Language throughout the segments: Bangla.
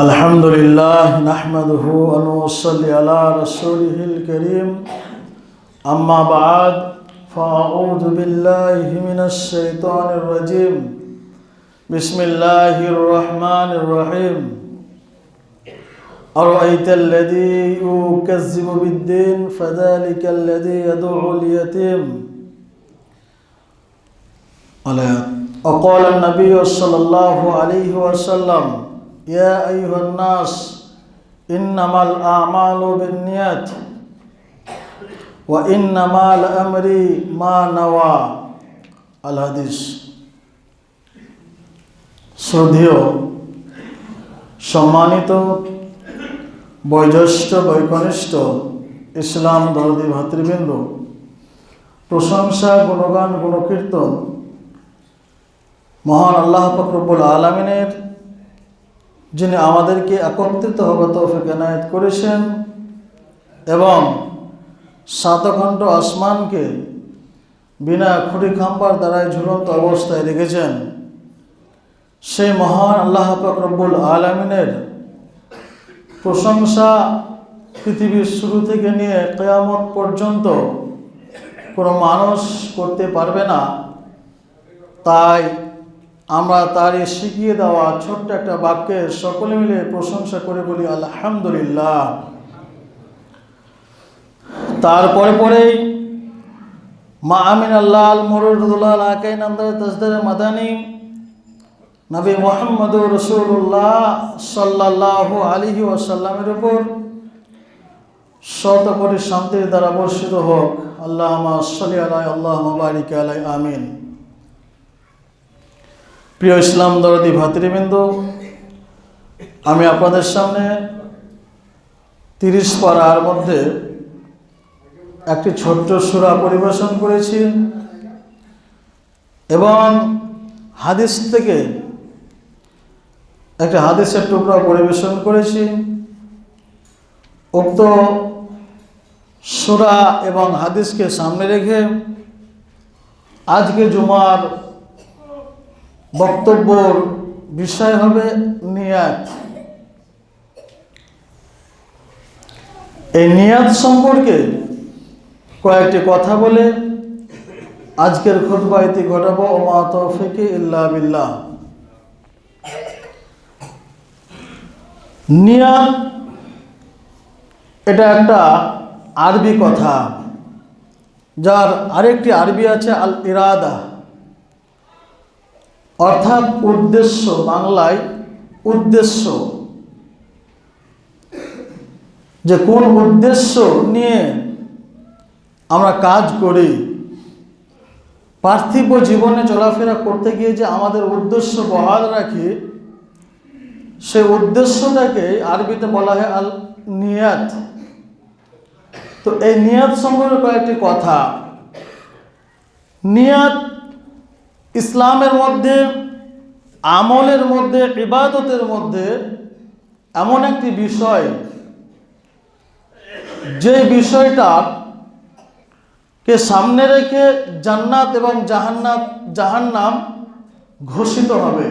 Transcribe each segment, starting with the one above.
الحمد لله نحمده ونصلي على رسوله الكريم أما بعد فأعوذ بالله من الشيطان الرجيم بسم الله الرحمن الرحيم أرأيت الذي يكذب بالدين فذلك الذي يدعو اليتيم وقال النبي صلى الله عليه وسلم يا أيها الناس إنما الأعمال بالنيات وإنما لأمري ما نوى الحديث শ্রদ্ধেয় সম্মানিত বয়োজ্যেষ্ঠ বৈকনিষ্ঠ ইসলাম দরদি ভাতৃবৃন্দ প্রশংসা গুণগান গুণকীর্তন মহান আল্লাহ ফকরবুল আলমিনের যিনি আমাদেরকে একত্রিত হবে তৌফিক এনায়ত করেছেন এবং সাতখণ্ড আসমানকে বিনা খুঁটি খাম্বার দ্বারাই ঝুলন্ত অবস্থায় রেখেছেন। সেই মহান আল্লাহ ফকরবুল আলমিনের প্রশংসা পৃথিবীর শুরু থেকে নিয়ে কেয়ামত পর্যন্ত কোনো মানুষ করতে পারবে না। তাই আমরা তারই শিখিয়ে দেওয়া ছোট্ট একটা বাক্যের সকলে মিলে প্রশংসা করে বলি, আলহামদুলিল্লাহ। তারপরে পরেই মা আমিন আল্লাহ আল মরুদুল্লাহ, আকাই নান্দার তসদের মাদানী, নবী মোহাম্মদ রসুল্লাহ সাল্লাহ আলিহি ওয়াসাল্লামের উপর শত শান্তির দ্বারা বর্ষিত হোক। আল্লাহ সালি আলাই আল্লাহ বারিক আলাই, আমিন। প্রিয় ইসলাম দরদি ভাতৃবৃন্দ, আমি আপনাদের সামনে তিরিশ পাড়ার মধ্যে একটি ছোট্ট সুরা পরিবেশন করেছি এবং হাদিস থেকে একটা হাদিসের টুকরা পরিবেশন করেছি। উক্ত সুরা এবং হাদিসকে সামনে রেখে আজকে জুমার বক্তব্যর বিষয় হবে নিয়াত। এই নিয়াত সম্পর্কে কয়েকটি কথা বলে আজকের খুতবাইতি ঘটাবো। ও মা তৌফিকে ইল্লা বিল্লাহ। নিয়াত এটা একটা আরবি কথা, যার আরেকটি আরবি আছে আল ইরাদা অর্থাৎ উদ্দেশ্য, বাংলায় উদ্দেশ্য। যে কোন উদ্দেশ্য নিয়ে আমরা কাজ করি, পার্থিব জীবনে চলাফেরা করতে গিয়ে যে আমাদের উদ্দেশ্য বহাল রাখি, সেই উদ্দেশ্যটাকে আরবিতে বলা হয় আল নিয়াত। তো এই নিয়াত সম্পর্কে কয়েকটি কথা। নিয়াত ইসলামের মধ্যে, আমলের মধ্যে, ইবাদতের মধ্যে এমন একটি বিষয়, যে বিষয়টা কে সামনে রেখে জান্নাত এবং জাহান্নাত, জাহান্নাম ঘোষিত হবে।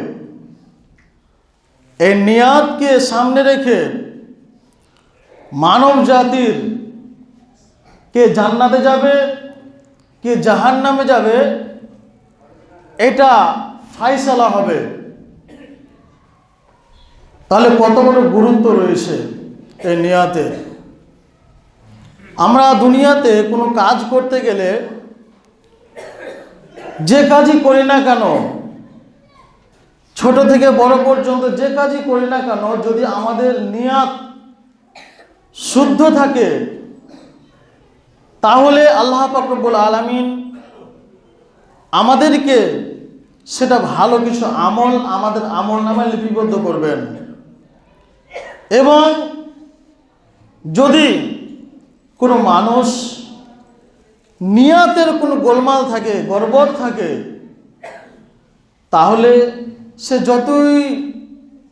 এই নিয়াদকে সামনে রেখে মানব জাতির কে জান্নাতে যাবে, কে জাহান্নামে যাবে এটা ফাইসালা হবে। তাহলে কত বড় গুরুত্ব রয়েছে এই নিয়াতে? আমরা দুনিয়াতে কোনো কাজ করতে গেলে যে কাজই করি না কেন, ছোট থেকে বড় পর্যন্ত যে কাজই করি না কেন, যদি আমাদের নিয়াত শুদ্ধ থাকে, তাহলে আল্লাহ পাকরবুল আলমিন আমাদেরকে সেটা ভালো কিছু আমল আমাদের আমল নামায় লিপিবদ্ধ করবেন। এবং যদি কোনো মানুষ নিয়াতের কোনো গোলমাল থাকে গড়বড় থাকে, তাহলে সে যতই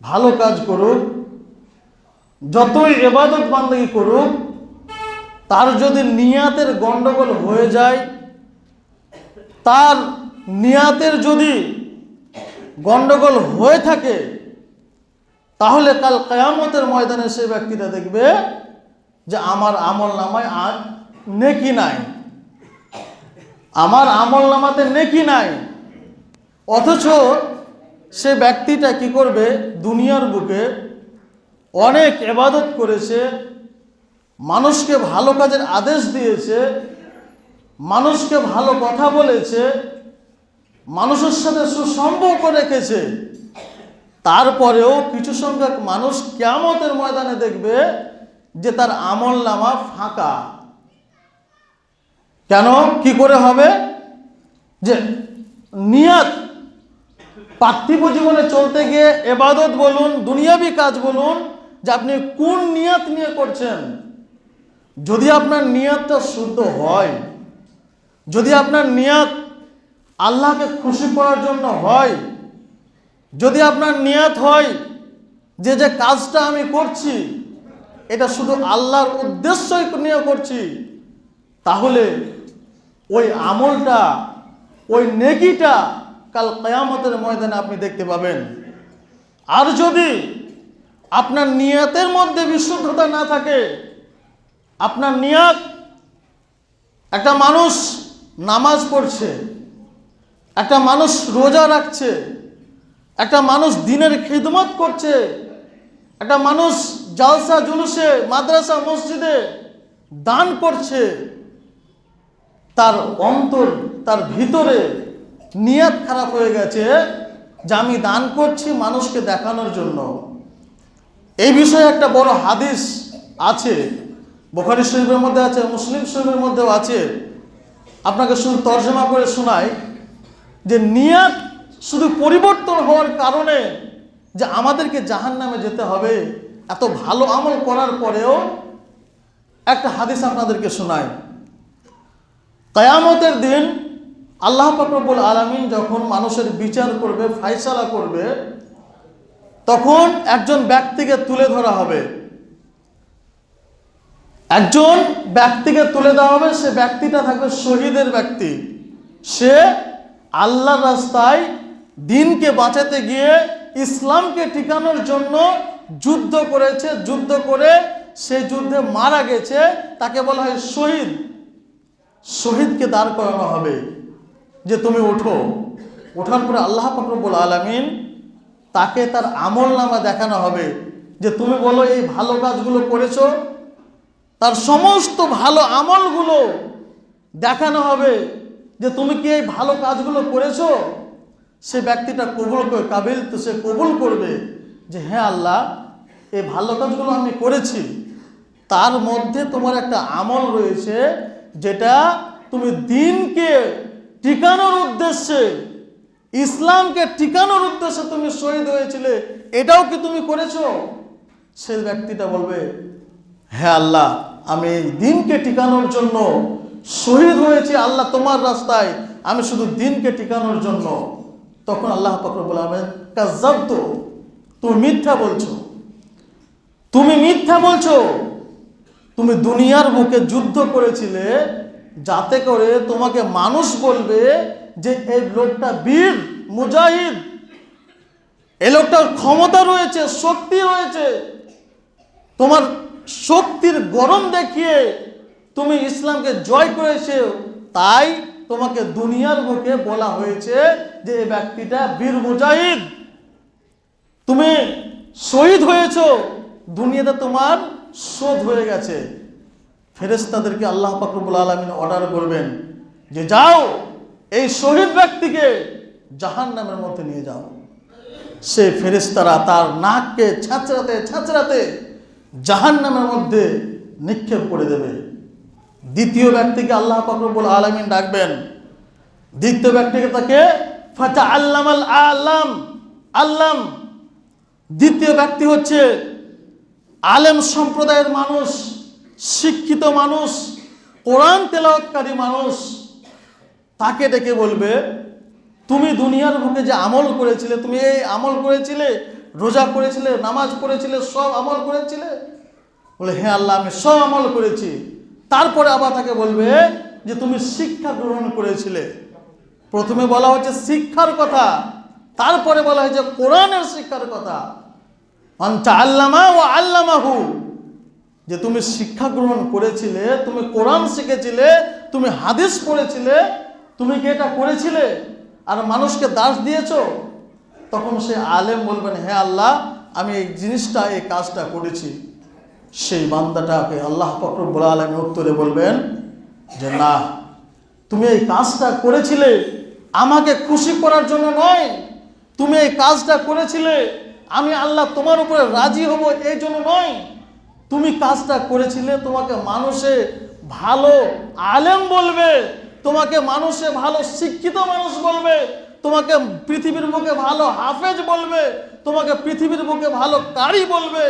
ভালো কাজ করুক, যতই এবাদত বান্দাগি করুক, তার যদি নিয়াতের গণ্ডগোল হয়ে যায় তার নিয়াতের যদি গণ্ডগোল হয়ে থাকে, তাহলে কাল কেয়ামতের ময়দানে সেই ব্যক্তিটা দেখবে যে আমার আমল নামায় আর নেকি নাই। আমার আমল নামাতে নেকি নাই। অথচ সে ব্যক্তিটা কি করবে? দুনিয়ার বুকে অনেক এবাদত করেছে, মানুষকে ভালো কাজের আদেশ দিয়েছে মানুষকে ভালো কথা বলেছে, মানুষের সাথে সুসম্পর্ক রেখেছে, তারপরেও কিছু সংখ্যক মানুষ কেমতের ময়দানে দেখবে যে তার আমল নামা ফাঁকা। কেন? কি করে হবে? যে নিয়াত, পার্থিব জীবনে চলতে গিয়ে এবাদত বলুন, দুনিয়াবি কাজ বলুন, যে আপনি কোন নিয়াত নিয়ে করছেন? যদি আপনার নিয়াতটা শুদ্ধ হয় যদি আপনার নিয়াত আল্লাহকে খুশি করার জন্য হয়, যদি আপনার নিয়াত হয় যে যে কাজটা আমি করছি, এটা শুধু আল্লাহর উদ্দেশ্যই নিয়ে করছি, তাহলে ওই আমলটা, ওই নেকিটা কাল কেয়ামতের ময়দানে আপনি দেখতে পাবেন। আর যদি আপনার নিয়তের মধ্যে বিশুদ্ধতা না থাকে, আপনার নিয়ত একটা মানুষ নামাজ পড়ছে, একটা মানুষ রোজা রাখছে, একটা মানুষ দিনের খিদমত করছে, একটা মানুষ জালসা জুলুসে মাদ্রাসা, মসজিদে দান করছে, তার অন্তর, তার ভিতরে নিয়াত খারাপ হয়ে গেছে যে আমি দান করছি মানুষকে দেখানোর জন্য। এই বিষয়ে একটা বড় হাদিস আছে, বোখারি শরীফের মধ্যে আছে, মুসলিম শরীফের মধ্যেও আছে। আপনাকে শুধু তর্জমা করে শোনাই যে নিয়াত শুধু পরিবর্তন হওয়ার কারণে যে আমাদেরকে জাহান নামে যেতে হবে, এত ভালো আমল করার পরেও একটা হাদিস আপনাদেরকে শোনায় কয়ামতের দিন আল্লাহ পাকরবুল আলমিন যখন মানুষের বিচার করবে ফাইসালা করবে, তখন একজন ব্যক্তিকে তুলে ধরা হবে। একজন ব্যক্তিকে তুলে দেওয়া হবে, সে ব্যক্তিটা থাকবে শহীদের ব্যক্তি। সে আল্লাহর রাস্তায় দিনকে বাঁচাতে গিয়ে ইসলামকে টিকানোর জন্য যুদ্ধ করেছে, যুদ্ধ করে সে যুদ্ধে মারা গেছে, তাকে বলা হয় শহীদ। শহীদকে দাঁড় করানো হবে যে তুমি ওঠো। ওঠার পরে আল্লাহ ফকরবুল আলমিন তাকে তার আমল নামা দেখানো হবে যে তুমি বলো এই ভালো কাজগুলো করেছ তার সমস্ত ভালো আমলগুলো দেখানো হবে যে তুমি কি এই ভালো কাজগুলো করেছ? সে ব্যক্তিটা কবুল করে, কাবিল তো সে কবুল করবে যে হ্যাঁ আল্লাহ, এই ভালো কাজগুলো আমি করেছি। তার মধ্যে তোমার একটা আমল রয়েছে যেটা তুমি দিনকে টিকানোর উদ্দেশ্যে, ইসলামকে টিকানোর উদ্দেশ্যে তুমি শহীদ হয়েছিলে, এটাও কি তুমি করেছ? সে ব্যক্তিটা বলবে হ্যাঁ আল্লাহ আমি এই দিনকে টিকানোর জন্য শহীদ হয়েছি, আল্লাহ তোমার রাস্তায়। আমি শুধু দিনকে টিকানোর জন্য। তখন আল্লাহ ফকরবুল আহমেদ কাজাব তো তুমি মিথ্যা বলছো। তুমি মিথ্যা বলছো। তুমি দুনিয়ার বুকে যুদ্ধ করেছিলে যাতে করে তোমাকে মানুষ বলবে যে এই লোকটা বীর, মুজাহিদ। এ লোকটার ক্ষমতা রয়েছে, শক্তি রয়েছে। তোমার শক্তির গরম দেখিয়ে তুমি ইসলামকে জয় করেছে, তাই তোমাকে দুনিয়ার বুকে বলা হয়েছে যে এই ব্যক্তিটা বীর মুজাহিদ। তুমি শহীদ হয়েছ, দুনিয়াতে তোমার শোধ হয়ে গেছে। ফেরেস্তাদেরকে আল্লাহ পাকরবুল আলমিন অর্ডার করবেন যে যাও, এই শহীদ ব্যক্তিকে জাহান নামের মধ্যে নিয়ে যাও। সে ফেরেস্তারা তার নাককে ছাঁচড়াতে ছাঁচড়াতে জাহান নামের মধ্যে নিক্ষেপ করে দেবে। দ্বিতীয় ব্যক্তিকে আল্লাহ পাকরবুল আলমিন ডাকবেন। দ্বিতীয় ব্যক্তিকে তাকে ফাতা আল্লাম আল আল্লাম আল্লাম। দ্বিতীয় ব্যক্তি হচ্ছে আলেম সম্প্রদায়ের মানুষ, শিক্ষিত মানুষ, কোরআন তেলাওয়াতকারী মানুষ। তাকে ডেকে বলবে, তুমি দুনিয়ার বুকে যে আমল করেছিলে, তুমি এই আমল করেছিলে রোজা করেছিলে, নামাজ পড়েছিলে, সব আমল করেছিলে? বলে হ্যাঁ আল্লাহ, আমি সব আমল করেছি। তারপরে আবার তাকে বলবে যে, তুমি শিক্ষা গ্রহণ করেছিলে। প্রথমে বলা হচ্ছে শিক্ষার কথা, তারপরে বলা হয়েছে কোরআনের শিক্ষার কথা। আল্লামা ও আল্লামাহু, যে তুমি শিক্ষা গ্রহণ করেছিলে, তুমি কোরআন শিখেছিলে, তুমি হাদিস পড়েছিলে, তুমি কি এটা করেছিলে? আর মানুষকে দাস দিয়েছ? তখন সে আলেম বলবেন হ্যাঁ আল্লাহ, আমি এই জিনিসটা, এই কাজটা করেছি। সেই বান্দাটাকে আল্লাহ ফকরবুল আলমী উত্তরে বলবেন যে, না, তুমি এই কাজটা করেছিলে আমাকে খুশি করার জন্য নয়। তুমি এই কাজটা করেছিলে, আমি আল্লাহ তোমার উপরে রাজি হব এই জন্য নয়। তুমি কাজটা করেছিলে তোমাকে মানুষে ভালো আলেম বলবে, তোমাকে মানুষে ভালো শিক্ষিত মানুষ বলবে তোমাকে পৃথিবীর মুখে ভালো হাফেজ বলবে, তোমাকে পৃথিবীর মুখে ভালো কারি বলবে।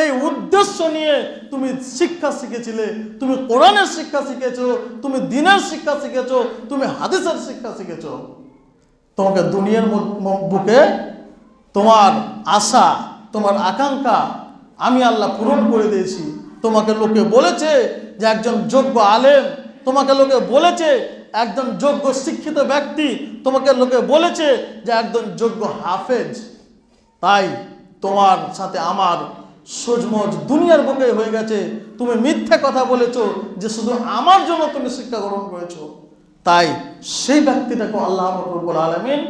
এই উদ্দেশ্য নিয়ে তুমি শিক্ষা শিখেছিলে, তুমি কোরআনের শিক্ষা শিখেছো, তুমি দিনের শিক্ষা শিখেছো, তুমি হাদিসের শিক্ষা শিখেছো। তোমাকে দুনিয়ার বুকে তোমার আশা, তোমার আকাঙ্ক্ষা আমি আল্লাহ পূরণ করে দিয়েছি। তোমাকে লোকে বলেছে যে একজন যোগ্য আলেম, তোমাকে লোকে বলেছে একজন যোগ্য শিক্ষিত ব্যক্তি তোমাকে লোকে বলেছে যে একজন যোগ্য হাফেজ। তাই তোমার সাথে আমার সোজমজ দুনিয়ার বুকে হয়ে গেছে। তুমি মিথ্যা কথা বলেছ যে শুধু আমার জন্য তুমি শিক্ষা গ্রহণ করেছ। তাই সেই ব্যক্তিটাকে আল্লাহ রব্বুল আলমিন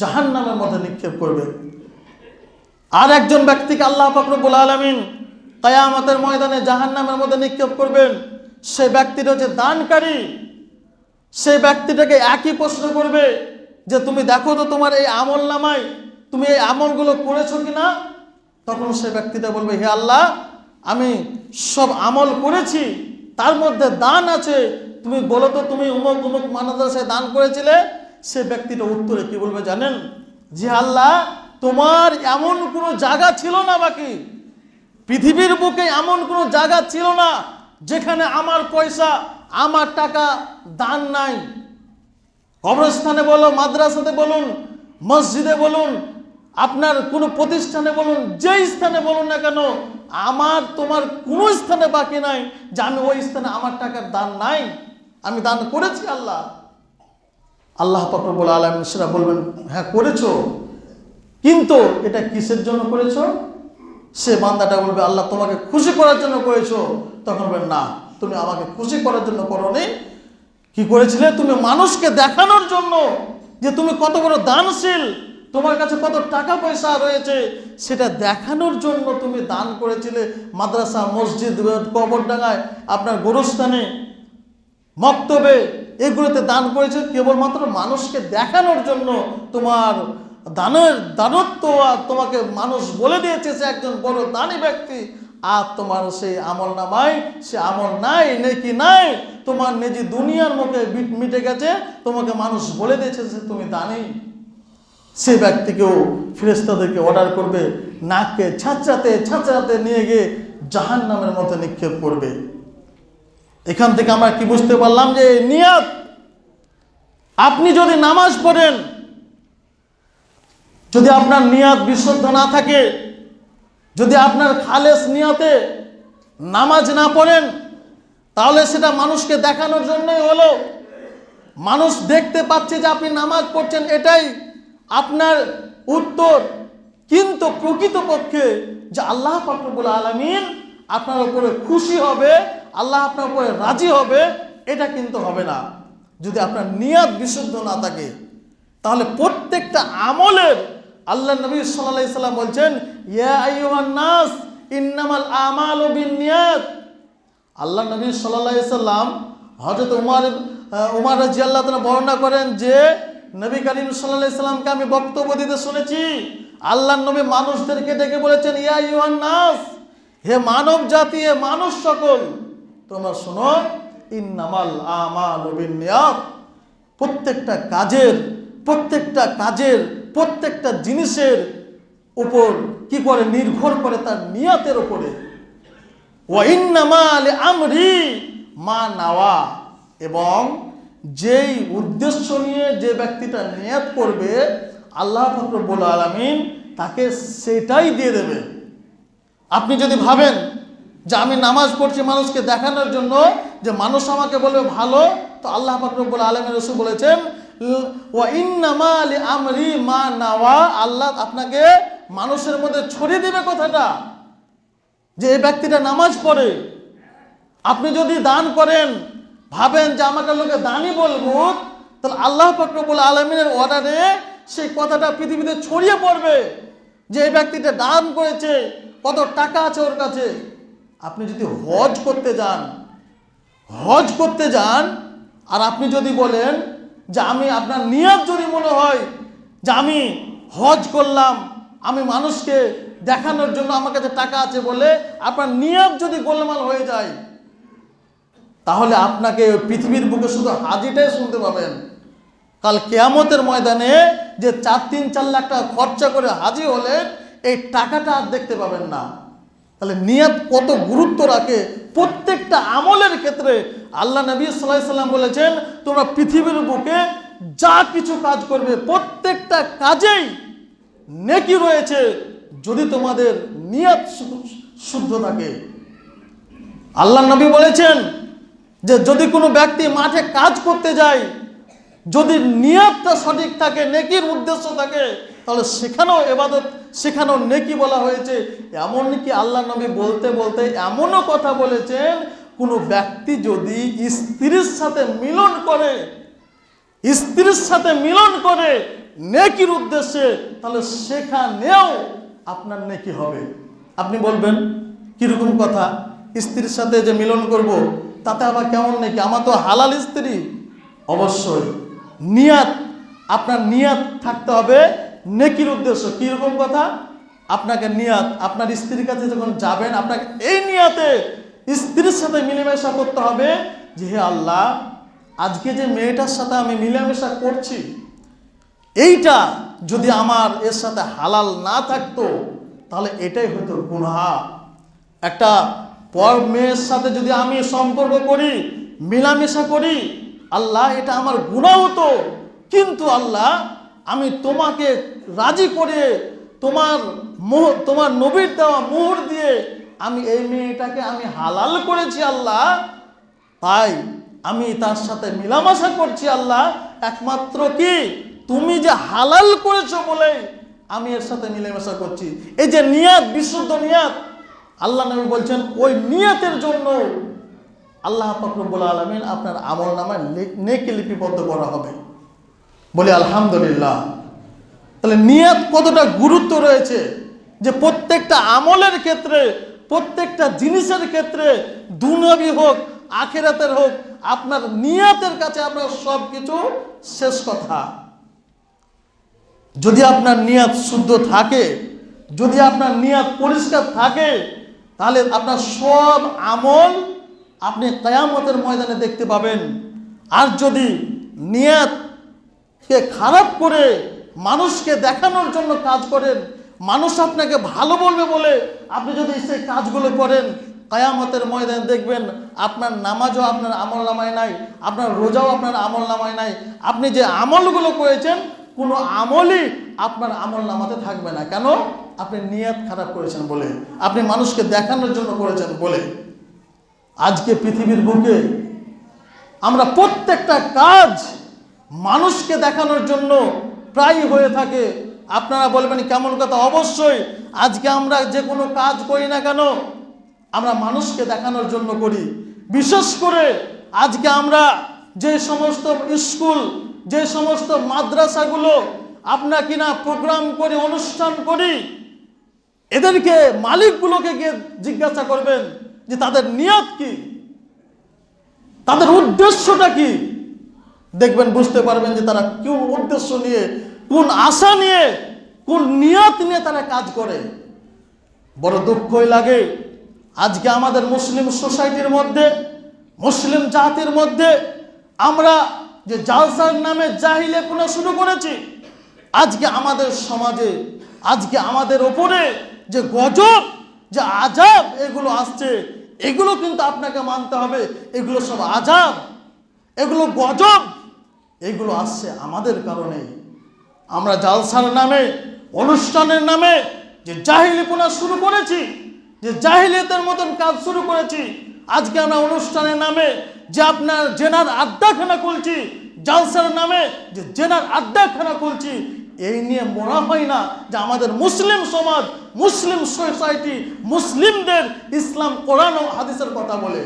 জাহান নামের মধ্যে নিক্ষেপ করবে। আর একজন ব্যক্তিকে আল্লাহ ফকরবুল আলমিন তাই আমাদের ময়দানে জাহান নামের মধ্যে নিক্ষেপ করবেন। সে ব্যক্তিটা হচ্ছে দানকারী। সেই ব্যক্তিটাকে একই প্রশ্ন করবে যে, তুমি দেখো তো তোমার এই আমল নামায় তুমি এই আমলগুলো করেছ কিনা? তখন সে ব্যক্তিটা বলবে, হে আল্লাহ, আমি সব আমল করেছি, তার মধ্যে দান আছে। তুমি বলো তো, তুমি উমুক উমুক মানদাসায় দান করেছিলে? সে ব্যক্তিটা উত্তরে কি বলবে জানেন? যে আল্লাহ, তোমার এমন কোনো জায়গা ছিল না বাকি। পৃথিবীর বুকে এমন কোনো জায়গা ছিল না যেখানে আমার পয়সা আমার টাকা দান নাই। কবরস্থানে বলো মাদ্রাসাতে বলুন, মসজিদে বলুন, আপনার কোনো প্রতিষ্ঠানে বলুন, যেই স্থানে বলুন না কেন, আমার তোমার কোনো স্থানে বাকি নাই যে ওই স্থানে আমার টাকার দান নাই। আমি দান করেছি আল্লাহ। আল্লাহ ফকরবুল আলম সেটা বলবেন হ্যাঁ করেছ। কিন্তু এটা কিসের জন্য করেছ? সে বান্দাটা বলবে, আল্লাহ তোমাকে খুশি করার জন্য করেছ। তখন বলবেন, না। তুমি আমাকে খুশি করার জন্য করোনি। কি করেছিলে? তুমি মানুষকে দেখানোর জন্য যে তুমি কত বড় দানশীল, তোমার কাছে কত টাকা পয়সা রয়েছে, সেটা দেখানোর জন্য তুমি দান করেছিলে মাদ্রাসা, মসজিদ কবরডাঙ্গায়, আপনার গোরস্থানে, মক্তবে, এগুলোতে দান করেছে কেবলমাত্র মানুষকে দেখানোর জন্য তোমার দানের দানত্ব তোমাকে মানুষ বলে দিয়েছে সে একজন বড় দানি ব্যক্তি। আর তোমার সেই আমল নামাই সে আমল নাই, নাকি নাই, তোমার নিজে দুনিয়ার মুখে মিট- গেছে, তোমাকে মানুষ বলে দিয়েছে যে তুমি তা নেই সে ব্যক্তিকেও ফেরেস্তাদেরকে অর্ডার করবে নাককে ছাঁচড়াতে ছাঁচড়াতে নিয়ে গিয়ে জাহান নামের মতো নিক্ষেপ করবে। এখান থেকে আমরা কি বুঝতে পারলাম যে নিয়াত, আপনি যদি নামাজ পড়েন, যদি আপনার নিয়াত বিশুদ্ধ না থাকে যদি আপনার খালেস নিয়াতে নামাজ না পড়েন, তাহলে সেটা মানুষকে দেখানোর জন্যই হলো। মানুষ দেখতে পাচ্ছে যে আপনি নামাজ পড়ছেন, এটাই আপনার উত্তর। কিন্তু প্রকৃতপক্ষে যে আল্লাহ পাকরবুল আলমিন আপনার উপরে খুশি হবে, আল্লাহ আপনার উপরে রাজি হবে, এটা কিন্তু হবে না। যদি আপনার নিয়াত বিশুদ্ধ না থাকে, তাহলে প্রত্যেকটা আমলের আল্লাহ নবী সাল্লাহ সাল্লাম বলছেন নাস, ইন্নামাল আমাল বিনিয়াত আল্লাহ নবী সাল্লাহ সাল্লাম হজরত উমার উমার রাজি আল্লাহ তালা বর্ণনা করেন যে, নবী করিম সাল্লাহ সাল্লামকে আমি বক্তব্য দিতে শুনেছি। আল্লাহ নবী মানুষদেরকে ডেকে বলেছেন, ইয়া ইউহান নাস, হে মানব জাতি, হে মানুষ সকল, তোমরা শোনো, ইন্নামাল আমাল প্রত্যেকটা কাজের প্রত্যেকটা কাজের প্রত্যেকটা জিনিসের উপর কি করে? নির্ভর করে তার নিয়াতের উপরে। আমরি মা নাওয়া। এবং যেই উদ্দেশ্য নিয়ে যে ব্যক্তিটা নিয়াত করবে, আল্লাহ ফকরবুল আলমিন তাকে সেটাই দিয়ে দেবে। আপনি যদি ভাবেন যে আমি নামাজ পড়ছি মানুষকে দেখানোর জন্য, যে মানুষ আমাকে বলবে ভালো, তো আল্লাহ ফাকরবুল আলমের রসুল বলেছেন আমরি মা নাওয়া, আল্লাহ আপনাকে মানুষের মধ্যে ছড়িয়ে দেবে কথাটা, যে এই ব্যক্তিটা নামাজ পড়ে। আপনি যদি দান করেন, ভাবেন যে আমাকে লোকে দানই বলব তাহলে আল্লাহ ফকরবুল আলমিনের অর্ডারে সেই কথাটা পৃথিবীতে ছড়িয়ে পড়বে, যে এই ব্যক্তিটা দান করেছে, কত টাকা আছে ওর কাছে। আপনি যদি হজ করতে যান, হজ করতে যান, আর আপনি যদি বলেন যে আমি আপনার নিয়ত যদি মনে হয় যে আমি হজ করলাম, আমি মানুষকে দেখানোর জন্য আমার কাছে টাকা আছে বলে আপনার নিয়ত যদি গোলমাল হয়ে যায়, তাহলে আপনাকে পৃথিবীর বুকে শুধু হাজিটাই শুনতে পাবেন। কাল কেয়ামতের ময়দানে যে চার তিন চার লাখ টাকা খরচা করে হাজি হলেন, এই টাকাটা আর দেখতে পাবেন না। তাহলে নিয়ত কত গুরুত্ব রাখে প্রত্যেকটা আমলের ক্ষেত্রে আল্লাহ নবী সাল্লাম বলেছেন, তোমরা পৃথিবীর বুকে যা কিছু কাজ করবে, প্রত্যেকটা কাজেই নেকি রয়েছে যদি তোমাদের নিয়ত শুদ্ধ থাকে। আল্লাহ নবী বলেছেন যে, যদি কোনো ব্যক্তি মাঠে কাজ করতে যায়, যদি নিয়তটা সঠিক থাকে, নেকির উদ্দেশ্য থাকে, তাহলে সেখানেও এবাদত সেখানেও নেকি বলা হয়েছে। এমন কি আল্লাহ নবী বলতে বলতে এমনও কথা বলেছেন কোনো ব্যক্তি যদি স্ত্রীর সাথে মিলন করে, স্ত্রীর সাথে মিলন করে নেকির উদ্দেশ্যে, তাহলে সেখানেও আপনার নেকি হবে। আপনি বলবেন, কীরকম কথা? স্ত্রীর সাথে যে মিলন করব, তাতে আবার কেমন নেকি? আমার তো হালাল স্ত্রী। অবশ্যই। নিয়াত, আপনার নিয়াত থাকতে হবে নেকির উদ্দেশ্য। কীরকম কথা? আপনাকে নিয়াত, আপনার স্ত্রীর কাছে যখন যাবেন, আপনাকে এই নিয়াতে স্ত্রীর সাথে মিলেমেশা করতে হবে যে হে আল্লাহ, আজকে যে মেয়েটার সাথে আমি মিলেমিশা করছি, এইটা যদি আমার এর সাথে হালাল না থাকতো, তাহলে এটাই হতো গুনহা। একটা পর মেয়ের সাথে যদি আমি সম্পর্ক করি, মিলামেশা করি, আল্লাহ, এটা আমার গুণা হতো। কিন্তু আল্লাহ, আমি তোমাকে রাজি করে তোমার মোহ, তোমার নবীর দেওয়া মোহর দিয়ে আমি এই মেয়েটাকে আমি হালাল করেছি আল্লাহ। তাই আমি তার সাথে মিলামেশা করছি আল্লাহ। একমাত্র কি? তুমি যে হালাল করেছ বলে আমি এর সাথে মিলেমিশা করছি। এই যে নিয়াত, বিশুদ্ধ নিয়াত, আল্লাহ নবী বলছেন, ওই নিয়াতের জন্য আল্লাহ ফকরবুল আলমিন আপনার আমল নামায় নেকে লিপিবদ্ধ করা হবে। বলি, আলহামদুলিল্লাহ। তাহলে নিয়াত কতটা গুরুত্ব রয়েছে যে প্রত্যেকটা আমলের ক্ষেত্রে প্রত্যেকটা জিনিসের ক্ষেত্রে দুনবি হোক, আখেরাতের হোক, আপনার নিয়াতের কাছে আপনার সব কিছু শেষ কথা। যদি আপনার নিয়াত শুদ্ধ থাকে, যদি আপনার নিয়াত পরিষ্কার থাকে, তাহলে আপনার সব আমল আপনি কয়ামতের ময়দানে দেখতে পাবেন। আর যদি নিয়াতকে খারাপ করে মানুষকে দেখানোর জন্য কাজ করেন মানুষ আপনাকে ভালো বলবে বলে আপনি যদি সেই কাজগুলো করেন, কায়ামতের ময়দানে দেখবেন আপনার নামাজও আপনার আমল নামায় নাই, আপনার রোজাও আপনার আমল নামায় নাই। আপনি যে আমলগুলো করেছেন, কোনো আমলই আপনার আমল নামাতে থাকবে না। কেন? আপনি নিয়াত খারাপ করেছেন বলে, আপনি মানুষকে দেখানোর জন্য করেছেন বলে। আজকে পৃথিবীর বুকে আমরা প্রত্যেকটা কাজ মানুষকে দেখানোর জন্য প্রায় হয়ে থাকে। আপনারা বলবেন, কেমন কথা? অবশ্যই, আজকে আমরা যে কোনো কাজ করি না কেন, আমরা মানুষকে দেখানোর জন্য করি। বিশেষ করে আজকে আমরা যে সমস্ত স্কুল, যে সমস্ত মাদ্রাসাগুলো আপনা কিনা প্রোগ্রাম করে, অনুষ্ঠান করি, এদেরকে মালিকগুলোকে গিয়ে জিজ্ঞাসা করবেন যে তাদের নিয়ত কি? তাদের উদ্দেশ্যটা কি? দেখবেন, বুঝতে পারবেন যে তারা কোন উদ্দেশ্য নিয়ে কোন আশা নিয়ে, কোন নিয়ত নিয়ে তারা কাজ করে। বড় দুঃখই লাগে। আজকে আমাদের মুসলিম সোসাইটির মধ্যে, মুসলিম জাতির মধ্যে আমরা যে জালসার নামে জাহিলে কোনো শুরু করেছি, আজকে আমাদের সমাজে, আজকে আমাদের ওপরে যে গজব, যে আজাব এগুলো আসছে, এগুলো কিন্তু আপনাকে মানতে হবে। এগুলো সব আজাব এগুলো গজব, এগুলো আসছে আমাদের কারণেই। আমরা জালসার নামে, অনুষ্ঠানের নামে যে জাহিলি জাহিলিপনা শুরু করেছি, যে জাহিলিয়তের মতন কাজ শুরু করেছি, আজকে আমরা অনুষ্ঠানের নামে যে আপনার জেনার আড্ডাখানা খুলছি, জালসার নামে যে জেনার আড্ডাখানা খুলছি, এই নিয়ে মনে হয় না যে আমাদের মুসলিম সমাজ, মুসলিম সোসাইটি, মুসলিমদের ইসলাম, কোরআন ও হাদিসের কথা বলে।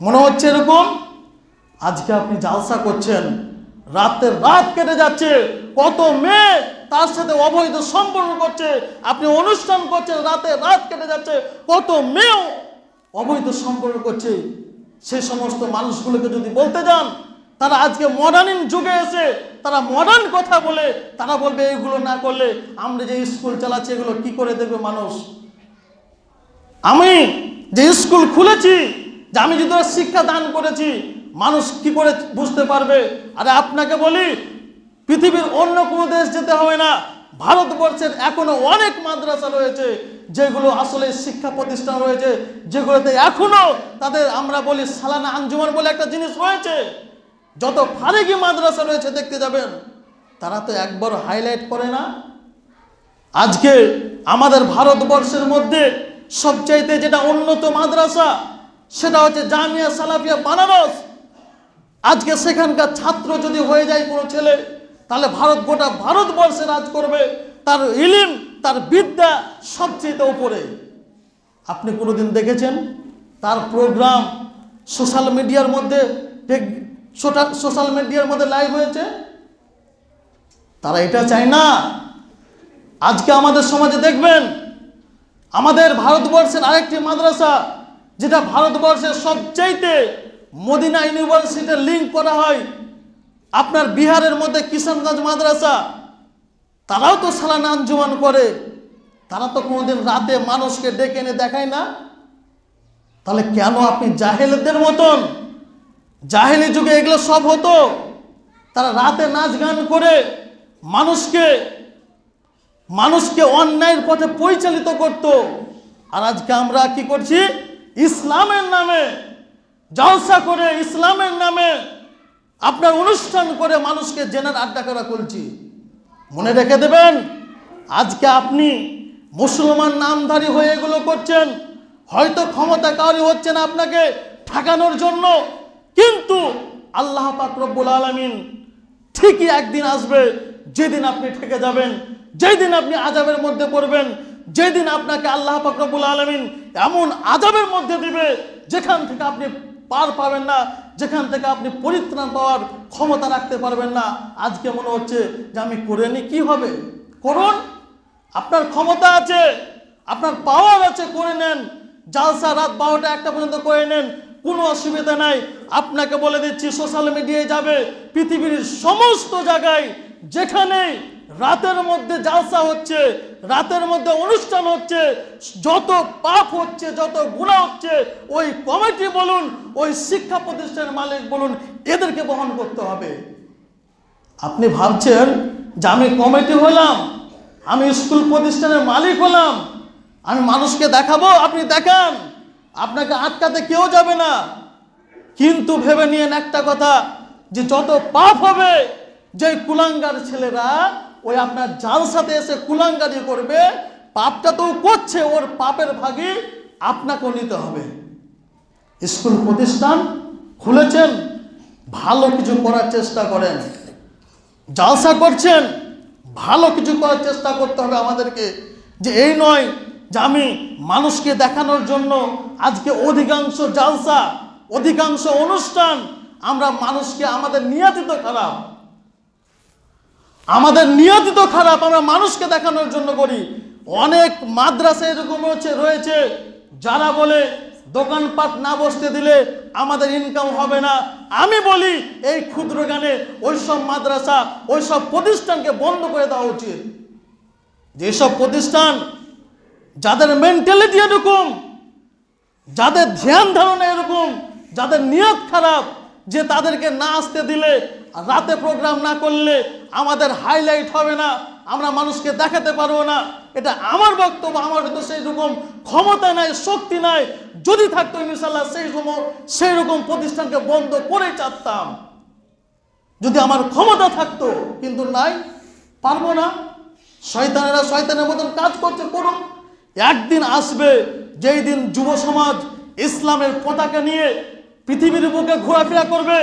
মনে হচ্ছে এরকম? আজকে আপনি জালসা করছেন, রাতের রাত কেটে যাচ্ছে কত মেয়ে তার সাথে অবৈধ সম্পর্ক করছে, আপনি অনুষ্ঠান করছেন, রাতে রাত কেটে যাচ্ছে, কত মেয়েও অবৈধ সম্পর্ক করছে। সেই সমস্ত মানুষগুলোকে যদি বলতে যান, তারা আজকে মডার্ন যুগে এসে তারা মডার্ন কথা বলে, তারা বলবে এইগুলো না করলে আমরা যে স্কুল চালাচ্ছি, এগুলো কি করে দেখবে মানুষ? আমি যে স্কুল খুলেছি, যে আমি যদি শিক্ষা দান করেছি, মানুষ কি করে বুঝতে পারবে? আরে আপনাকে বলি পৃথিবীর অন্য কোনো দেশ যেতে হবে না। ভারতবর্ষের এখনও অনেক মাদ্রাসা রয়েছে, যেগুলো আসলে শিক্ষা প্রতিষ্ঠান রয়েছে, যেগুলোতে এখনও তাদের আমরা বলি সালানা আঞ্জুমান বলে একটা জিনিস রয়েছে। যত ফারেকি মাদ্রাসা রয়েছে দেখতে যাবেন, তারা তো একবার হাইলাইট করে না। আজকে আমাদের ভারতবর্ষের মধ্যে সবচাইতে যেটা উন্নত মাদ্রাসা, সেটা হচ্ছে জামিয়া সালাফিয়া বানারস। আজকে সেখানকার ছাত্র যদি হয়ে যায় কোনো ছেলে তাহলে ভারত, গোটা ভারতবর্ষে রাজ করবে। তার ইলিম, তার বিদ্যা সবচেয়ে উপরে। আপনি কোনোদিন দেখেছেন? তার প্রোগ্রাম সোশ্যাল মিডিয়ার মধ্যে সোশ্যাল মিডিয়ার মধ্যে লাইভ হয়েছে? তারা এটা চায় না। আজকে আমাদের সমাজে দেখবেন, আমাদের ভারতবর্ষের আরেকটি মাদ্রাসা, যেটা ভারতবর্ষের সবচাইতে মদিনা ইউনিভার্সিটির লিঙ্ক করা হয় আপনার বিহারের মধ্যে কিষানগঞ্জ মাদ্রাসা, তারাও তো সালানা আঞ্জুমান করে। তারা তো কোনোদিন রাতে মানুষকে ডেকে এনে দেখায় না। তাহলে কেন আপনি জাহেলদের মতন? জাহেলি যুগে এগুলো সব হতো। তারা রাতে নাচ গান করে মানুষকে মানুষকে অন্যায়ের পথে পরিচালিত করত। আর আজকে আমরা কি করছি? ইসলামের নামে, জলসা করে ইসলামের নামে আপনার অনুষ্ঠান করে মানুষকে জেনার আড্ডা করা করছি। মনে রেখে দেবেন, আজকে আপনি মুসলমান নামধারী হয়ে এগুলো করছেন। হয়তো ক্ষমতা কারি হচ্ছে না আপনাকে ঠেকানোর জন্য। কিন্তু আল্লাহ পাক রব্বুল আলমিন ঠিকই একদিন আসবে, যেদিন আপনি ঠেকে যাবেন, যেদিন আপনি আজাবের মধ্যে পড়বেন, যেদিন আপনাকে আল্লাহ পাকরবুল আলমিন এমন আজাবের মধ্যে দিবে, যেখান থেকে আপনি পার পাবেন না, যেখান থেকে আপনি পরিত্রাণ পাওয়ার ক্ষমতা রাখতে পারবেন না। আজকে মনে হচ্ছে যে আমি করে নি কি হবে? করুন। আপনার ক্ষমতা আছে, আপনার পাওয়ার আছে, করে নেন। জালসা রাত বারোটা একটা পর্যন্ত করে নেন, কোনো অসুবিধা নাই। আপনাকে বলে দিচ্ছি সোশ্যাল মিডিয়ায় যাবে, পৃথিবীর সমস্ত জায়গায় যেখানে রাতের মধ্যে জালসা হচ্ছে, রাতের মধ্যে অনুষ্ঠান হচ্ছে, যত পাপ হচ্ছে, যত গুণা হচ্ছে, ওই কমিটি বলুন, ওই শিক্ষা প্রতিষ্ঠানের মালিক বলুন, এদেরকে বহন করতে হবে। আপনি ভাবছেন যে আমি কমিটি হলাম, আমি স্কুল প্রতিষ্ঠানের মালিক হলাম, আমি মানুষকে দেখাবো, আপনি দেখান, আপনাকে আটকাতে কেউ যাবে না। কিন্তু ভেবে নিয়েন একটা কথা, যে যত পাপ হবে যে কুলাঙ্গার ছেলেরা ওই আপনার জালসাতে এসে কুলাঙ্গারি করবে, পাপটা তো করছে, ওর পাপের ভাগে আপনাকেও নিতে হবে। স্কুল প্রতিষ্ঠান খুলেছেন, ভালো কিছু করার চেষ্টা করেন। জালসা করছেন, ভালো কিছু করার চেষ্টা করতে হবে আমাদেরকে। যে এই নয় যে আমি মানুষকে দেখানোর জন্য আজকে অধিকাংশ জালসা, অধিকাংশ অনুষ্ঠান আমরা মানুষকে আমাদের নিয়াতিত খারাপ। আমাদের নিয়তিত খারাপ আমরা মানুষকে দেখানোর জন্য করি। অনেক মাদ্রাসা এরকম হচ্ছে, রয়েছে, যারা বলে দোকানপাট না বসতে দিলে আমাদের ইনকাম হবে না। আমি বলি, এই ক্ষুদ্র গানে ওইসব মাদ্রাসা, ওইসব প্রতিষ্ঠানকে বন্ধ করে দেওয়া উচিত। যেসব প্রতিষ্ঠান, যাদের মেন্টালিটি এরকম, যাদের ধ্যান ধারণা এরকম, যাদের নিয়ত খারাপ যে তাদেরকে না আসতে দিলে, রাতে প্রোগ্রাম না করলে আমাদের হাইলাইট হবে না, আমরা মানুষকে দেখাতে পারব না। এটা আমার বক্তব্য, আমার তো সেই রকম ক্ষমতা নাই, শক্তি নাই। যদি থাকতো ইনশাল্লাহ সেই রকম সেই রকম প্রতিষ্ঠানকে বন্ধ করে চাচ্তাম যদি আমার ক্ষমতা থাকতো, কিন্তু নাই, পারব না। শয়তানেরা শয়তানের মতন কাজ করছে করুন একদিন আসবে, যেই দিন যুব সমাজ ইসলামের পতাকা নিয়ে পৃথিবীর বুকে ঘোরাফেরা করবে।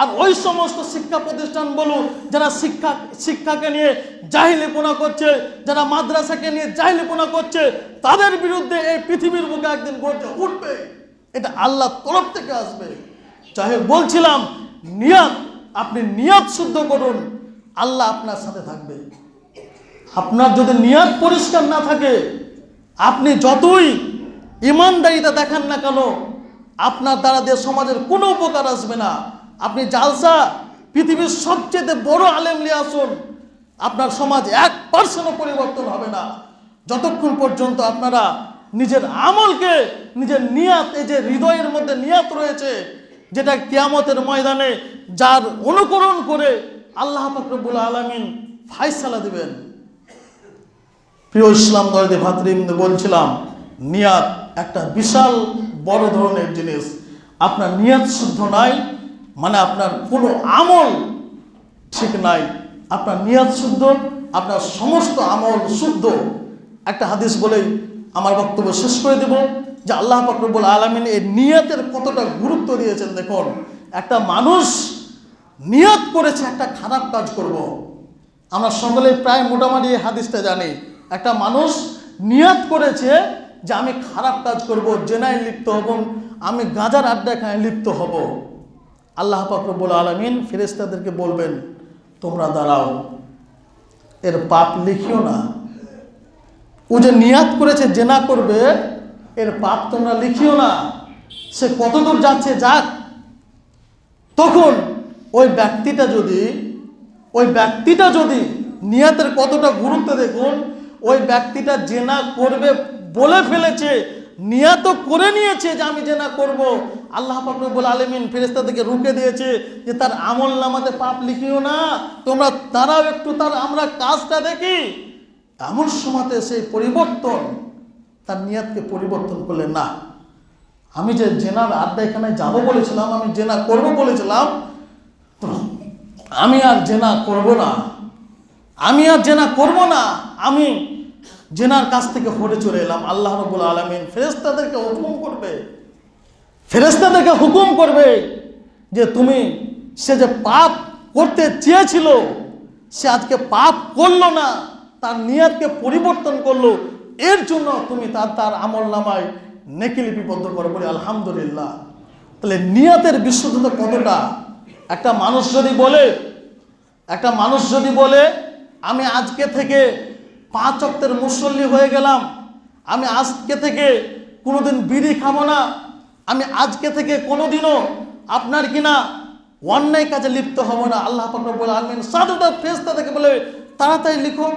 আর ওই সমস্ত শিক্ষা প্রতিষ্ঠান বলুন, যারা শিক্ষা, শিক্ষাকে নিয়ে জাহিলিপনা করছে, যারা মাদ্রাসাকে নিয়ে জাহিলিপনা করছে, তাদের বিরুদ্ধে এই পৃথিবীর বুকে একদিন গর্জে উঠবে। এটা আল্লাহ তরফ থেকে আসবে। যাই বলছিলাম, নিয়াত, আপনি নিয়াত শুদ্ধ করুন। আল্লাহ আপনার সাথে থাকবে। আপনার যদি নিয়াত পরিষ্কার না থাকে, আপনি যতই ইমানদারিতা দেখান না কেন আপনার দ্বারা দিয়ে সমাজের কোনো উপকার আসবে না। আপনি জালসা, পৃথিবীর সবচেয়ে বড় আলেম নিয়ে আসুন। আপনার সমাজ এক পার্সেন্টও পরিবর্তন হবে না। যতক্ষণ পর্যন্ত আপনারা নিজের আমলকে, নিজের নিয়াত, এই যে হৃদয়ের মধ্যে নিয়াত রয়েছে, যেটা কিয়ামতের ময়দানে যার অনুকরণ করে আল্লাহ ফাকরবুল আলমিন ফাইসালা দিবেন। প্রিয় ইসলাম দরদি ভাতৃবৃন্দ, বলছিলাম, নিয়াত একটা বিশাল বড় ধরনের জিনিস। আপনার নিয়াত শুদ্ধ নাই মানে আপনার কোনো আমল ঠিক নাই। আপনার নিয়াত শুদ্ধ, আপনার সমস্ত আমল শুদ্ধ। একটা হাদিস বলেই আমার বক্তব্য শেষ করে দেব যে আল্লাহ ফকরবুল আলমিন এই নিয়াতের কতটা গুরুত্ব দিয়েছেন দেখুন। একটা মানুষ নিয়ত করেছে একটা খারাপ কাজ করব। আমরা সকলে প্রায় মোটামুটি হাদিসটা জানি। একটা মানুষ নিয়ত করেছে যে আমি খারাপ কাজ করব, জেনায় লিপ্ত হব, আমি গাঁজার আড্ডাখায় লিপ্ত হব। আল্লাহ পাকরবুল আলমিন ফেরেস্তাদেরকে বলবেন, তোমরা দাঁড়াও। এর পাপ লিখিও না। ও যে নিয়াত করেছে, জেনা করবে, এর পাপ তোমরা লিখিও না। সে কতদূর যাচ্ছে, যাক। তখন ওই ব্যক্তিটা যদি, ওই ব্যক্তিটা যদি নিয়াতের কতটা গুরুত্ব দেখুন, ওই ব্যক্তিটা জেনা করবে বলে ফেলেছে, নিয়াত করে নিয়েছে যে আমি যে না করব। আল্লাহ পাকরবুল আলমিন ফেরেস্তা থেকে রুকে দিয়েছে যে তার আমল নামাতে পাপ লিখিও না, তোমরা তারাও একটু তার, আমরা কাজটা দেখি। এমন সময়তে সেই পরিবর্তন, তার নিয়াতকে পরিবর্তন করলে না। আমি যে জেনার আড্ডাখানায় যাব বলেছিলাম, আমি জেনা করব বলেছিলাম আমি আর জেনা করব না। আমি আর জেনা করব না, আমি জেনার কাছ থেকে হটে চলে এলাম। আল্লাহ রবুল আলমিন ফেরেস্তাদেরকে হুকুম করবে। ফেরেস্তাদেরকে হুকুম করবে যে তুমি সে যে পাপ করতে চেয়েছিল, সে আজকে পাপ করল না, তার নিয়াতকে পরিবর্তন করল। এর জন্য তুমি তার তার আমল নামায় নেকি লিপিবদ্ধ করো বলি আলহামদুলিল্লাহ। তাহলে নিয়াতের বিশুদ্ধতা কতটা? একটা মানুষ যদি বলে, একটা মানুষ যদি বলে, আমি আজকে থেকে পাঁচ অক্টের মুসল্লি হয়ে গেলাম। আমি আজকে থেকে কোনোদিন বিড়ি খাব না। আমি আজকে থেকে কোনোদিনও আপনার কিনা অন্যায় কাজে লিপ্ত হব না। আল্লাহ পাকরবুল আলমিন সাথে ফেস্তা থেকে বলে, তাড়াতাড়ি লিখো।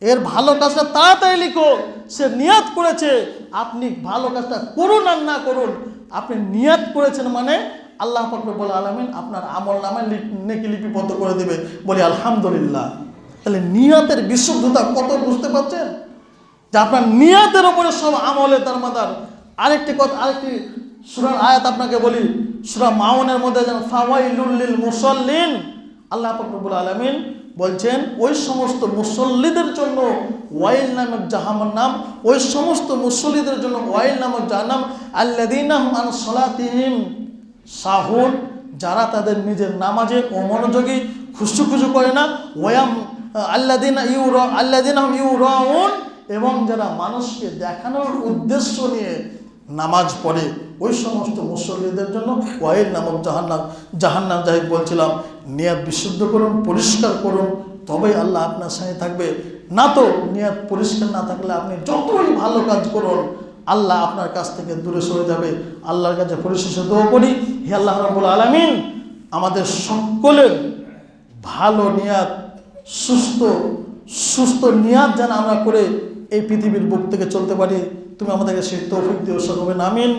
এর ভালো কাজটা তাড়াতাড়ি লিখো। সে নিয়াত করেছে। আপনি ভালো কাজটা করুন আর না করুন। আপনি নিয়াত করেছেন মানে আল্লাহ ফকরবুল আলমিন আপনার আমল নামে নেকি লিপিবদ্ধ করে দেবে। বলি, আলহামদুলিল্লাহ। তাহলে নিয়াতের বিশুদ্ধতা কত বুঝতে পারছেন যে আপনার নিয়াতের ওপরে সব আমলে তার মাদার। আরেকটি কথা, আরেকটি সুরার আয়াত আপনাকে বলি। সুরা মাউনের মধ্যে যেন ফাওয়াইলুল্লিল মুসল্লিন, আল্লাহ ফকরবুল আলমিন বলছেন, ওই সমস্ত মুসল্লিদের জন্য ওয়াইল নামক জাহামার নাম, ওই সমস্ত মুসল্লিদের জন্য ওয়াইল নামক জাহান্নাম আল্লাদিনাম আন সলাতিহিম সাহুন, যারা তাদের নিজের নামাজে অমনোযোগী খুশু খুশু করে না, ওয়াম আল্লাদিন আল্লাদিন রাউন এবং যারা মানুষকে দেখানোর উদ্দেশ্য নিয়ে নামাজ পড়ে, ওই সমস্ত মুসল্লিদের জন্য ওয়াইল নামক জাহান্নাম জাহান্নাম যাই বলছিলাম, নিয়াত বিশুদ্ধ করুন, পরিষ্কার করুন, তবেই আল্লাহ আপনার সঙ্গে থাকবে। না তো নিয়াত পরিষ্কার না থাকলে আপনি যতই ভালো কাজ করুন, আল্লাহ আপনার কাছ থেকে দূরে সরে যাবে। আল্লাহর কাছে পরিশেষে দোয়া করি, হে আল্লাহ রাবুল আলমিন, আমাদের সকলের ভালো নিয়াত সুস্থ সুস্থ নিয়াত যেন আমরা করে এই পৃথিবীর বুক থেকে চলতে পারি। তুমি আমাদেরকে সেই তৌফিক দিও সকলে নামিন